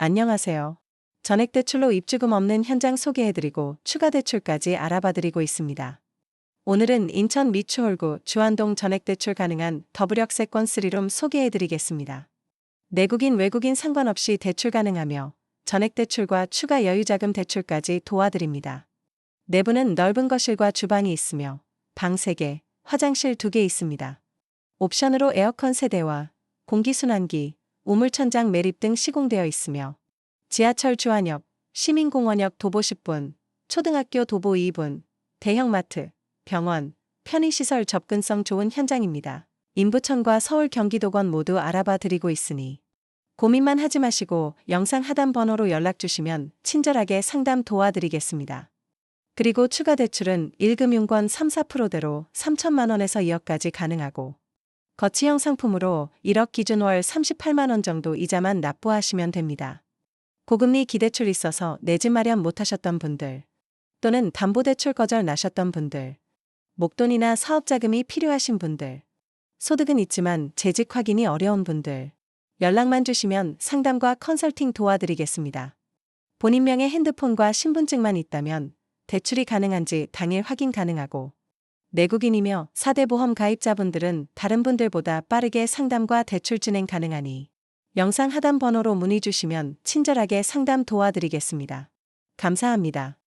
안녕하세요. 전액 대출로 입주금 없는 현장 소개해드리고 추가 대출까지 알아봐드리고 있습니다. 오늘은 인천 미추홀구 주안동 전액 대출 가능한 더블역세권 3룸 소개해드리겠습니다. 내국인 외국인 상관없이 대출 가능하며 전액 대출과 추가 여유자금 대출까지 도와드립니다. 내부는 넓은 거실과 주방이 있으며 방 3개, 화장실 2개 있습니다. 옵션으로 에어컨 세대와 공기순환기, 우물천장 매립 등 시공되어 있으며 지하철 주안역, 시민공원역 도보 10분, 초등학교 도보 2분, 대형마트, 병원, 편의시설 접근성 좋은 현장입니다. 인부천과 서울 경기도권 모두 알아봐 드리고 있으니 고민만 하지 마시고 영상 하단 번호로 연락 주시면 친절하게 상담 도와드리겠습니다. 그리고 추가 대출은 1금융권 3, 4%대로 3천만 원에서 2억까지 가능하고 거치형 상품으로 1억 기준 월 38만 원 정도 이자만 납부하시면 됩니다. 고금리 기대출 있어서 내 집 마련 못하셨던 분들 또는 담보대출 거절 나셨던 분들 목돈이나 사업자금이 필요하신 분들 소득은 있지만 재직 확인이 어려운 분들 연락만 주시면 상담과 컨설팅 도와드리겠습니다. 본인 명의 핸드폰과 신분증만 있다면 대출이 가능한지 당일 확인 가능하고 내국인이며 4대 보험 가입자분들은 다른 분들보다 빠르게 상담과 대출 진행 가능하니 영상 하단 번호로 문의 주시면 친절하게 상담 도와드리겠습니다. 감사합니다.